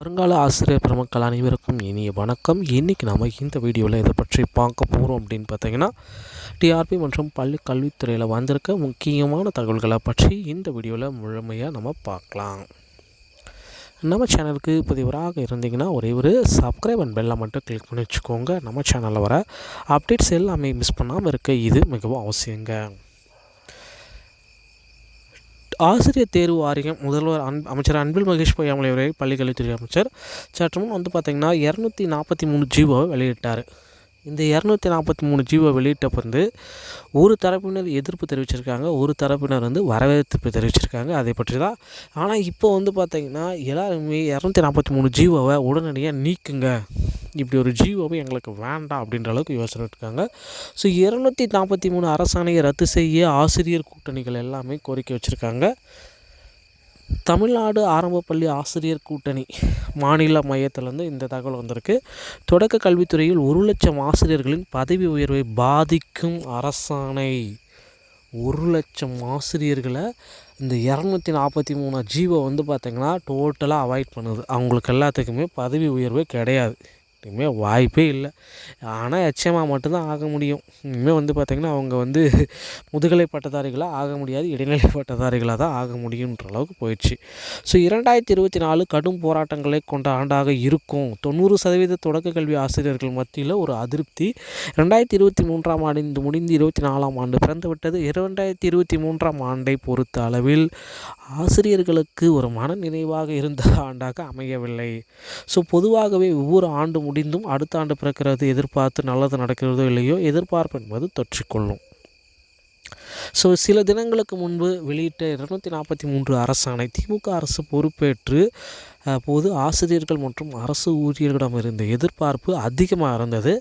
வருங்கால ஆசிரியர் பெருமக்கள் அனைவருக்கும் இனிய வணக்கம். இன்றைக்கி நாம் இந்த வீடியோவில் இதை பற்றி பார்க்க போகிறோம் அப்படின்னு பார்த்தீங்கன்னா டிஆர்பி மற்றும் பள்ளி கல்வித்துறையில் வந்திருக்க முக்கியமான தகவல்களை பற்றி இந்த வீடியோவில் முழுமையாக நம்ம பார்க்கலாம். நம்ம சேனலுக்கு புதியவராக இருந்தீங்கன்னா ஒரே ஒரு சப்ஸ்கிரைப் அண்ட் பெல்லை மட்டும் கிளிக் பண்ணி வச்சுக்கோங்க. நம்ம சேனலில் வர அப்டேட்ஸ் எல்லாமே மிஸ் பண்ணாமல் இருக்க இது மிகவும் அவசியங்க. ஆசிரியர் தேர்வு வாரியம் முதல்வர் அன் அமைச்சர் அன்பில் மகேஷ் பொய்யாமலை அவரை பள்ளிக்கல்வித்துறை அமைச்சர். சற்று முன் வந்து பார்த்திங்கன்னா இரநூத்தி நாற்பத்தி மூணு ஜீவோவை வெளியிட்டார். இந்த இரநூத்தி நாற்பத்தி மூணு ஜீவோ வெளியிட்டப்ப வந்து ஒரு தரப்பினர் எதிர்ப்பு தெரிவிச்சிருக்காங்க ஒரு தரப்பினர் வந்து வரவேற்பு தெரிவிச்சிருக்காங்க. அதை பற்றி தான் ஆனால் இப்போ வந்து பார்த்திங்கன்னா எல்லாருமே இரநூத்தி நாற்பத்தி மூணு ஜீவோவை உடனடியாக நீக்குங்க. இப்படி ஒரு ஜீவோவை எங்களுக்கு வேண்டாம் அப்படின்ற அளவுக்கு யோசனை இருக்காங்க. ஸோ இரநூத்தி நாற்பத்தி மூணு அரசாணையை ரத்து செய்ய ஆசிரியர் கூட்டணிகள் எல்லாமே கோரிக்கை வச்சுருக்காங்க. தமிழ்நாடு ஆரம்ப பள்ளி ஆசிரியர் கூட்டணி மாநில மையத்திலேருந்து இந்த தகவல் வந்திருக்கு. தொடக்க கல்வித்துறையில் ஒரு லட்சம் ஆசிரியர்களின் பதவி உயர்வை பாதிக்கும் அரசாணை. ஒரு லட்சம் ஆசிரியர்களை இந்த இரநூத்தி நாற்பத்தி மூணு ஜீவோ வந்து பார்த்திங்கன்னா டோட்டலாக அவாய்ட் பண்ணுது. அவங்களுக்கு எல்லாத்துக்குமே பதவி உயர்வே கிடையாது. இனிமேல் வாய்ப்பே இல்லை. ஆனால் எச்எம்மாக மட்டும்தான் ஆக முடியும். இனிமேல் வந்து பார்த்திங்கன்னா அவங்க வந்து முதுகலை பட்டதாரிகளாக ஆக முடியாது இடைநிலை பட்டதாரிகளாக தான் ஆக முடியுன்ற அளவுக்கு போயிடுச்சு. ஸோ இரண்டாயிரத்தி இருபத்தி நாலு கடும் போராட்டங்களை கொண்ட ஆண்டாக இருக்கும். தொண்ணூறு சதவீத தொடக்க கல்வி ஆசிரியர்கள் மத்தியில் ஒரு அதிருப்தி. ரெண்டாயிரத்தி இருபத்தி மூன்றாம் ஆண்டு முடிந்து இருபத்தி நாலாம் ஆண்டு பிறந்துவிட்டது. இரண்டாயிரத்தி இருபத்தி மூன்றாம் ஆண்டை பொறுத்த அளவில் ஆசிரியர்களுக்கு ஒரு மன நினைவாக இருந்த ஆண்டாக அமையவில்லை. ஸோ பொதுவாகவே ஒவ்வொரு ஆண்டு முடிந்தும் அடுத்த ஆண்டு பிறக்கிறது எதிர்பார்த்து நல்லது நடக்கிறதோ இல்லையோ எதிர்பார்ப்பு என்பது தொற்றிக்கொள்ளும். ஸோ சில தினங்களுக்கு முன்பு வெளியிட்ட இருநூத்தி நாற்பத்தி மூன்று அரசாணை திமுக அரசு பொறுப்பேற்று போது ஆசிரியர்கள் மற்றும் அரசு ஊழியர்களிடம் இருந்த எதிர்பார்ப்பு அதிகமாக இருந்தது.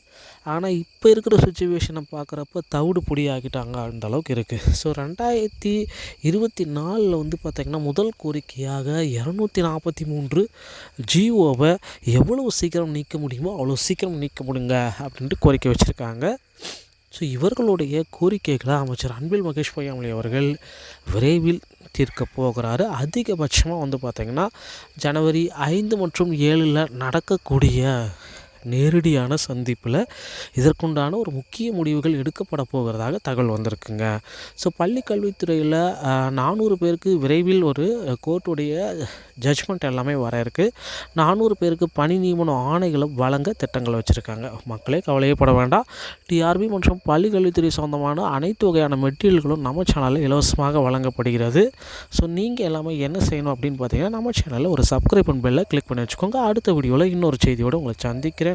ஆனால் இப்போ இருக்கிற சுச்சுவேஷனை பார்க்குறப்ப தவிடு பொடியாக்கிட்டாங்க அந்த அளவுக்கு இருக்குது ஸோ ரெண்டாயிரத்தி இருபத்தி நாலில் வந்து பார்த்திங்கன்னா முதல் கோரிக்கையாக இரநூத்தி நாற்பத்தி மூன்று ஜிஓவை எவ்வளோ சீக்கிரம் நீக்க முடியுமோ அவ்வளோ சீக்கிரம் நீக்க முடியுங்க அப்படின்ட்டு கோரிக்கை வச்சுருக்காங்க. ஸோ இவர்களுடைய கோரிக்கைகளை அமைச்சர் அன்பில் மகேஷ் பொய்யாமொழி அவர்கள் விரைவில் தீர்க்க போகிறாரு. அதிகபட்சமாக வந்து பார்த்திங்கன்னா ஜனவரி ஐந்து மற்றும் ஏழில் நடக்கக்கூடிய நேரடியான சந்திப்பில் இதற்குண்டான ஒரு முக்கிய முடிவுகள் எடுக்கப்பட போகிறதாக தகவல் வந்திருக்குங்க. ஸோ பள்ளி கல்வித்துறையில் நானூறு பேருக்கு விரைவில் ஒரு கோர்ட்டுடைய ஜட்ஜ்மெண்ட் எல்லாமே வர இருக்குது நானூறு பேருக்கு பணி நியமன ஆணைகளை வழங்க திட்டங்கள் வச்சுருக்காங்க. மக்களே கவலையப்பட வேண்டாம். டிஆர்பி மற்றும் பள்ளி கல்வித்துறை சொந்தமான அனைத்து வகையான மெட்டீரியல்களும் நம்ம சேனலில் இலவசமாக வழங்கப்படுகிறது. ஸோ நீங்கள் எல்லாமே என்ன செய்யணும் அப்படின்னு பார்த்தீங்கன்னா நம்ம சேனலில் ஒரு சப்ஸ்கிரைப் பெல்லை கிளிக் பண்ணி வச்சுக்கோங்க. அடுத்த வீடியோவில் இன்னொரு செய்தியோடு உங்களை சந்திக்கிறேன்.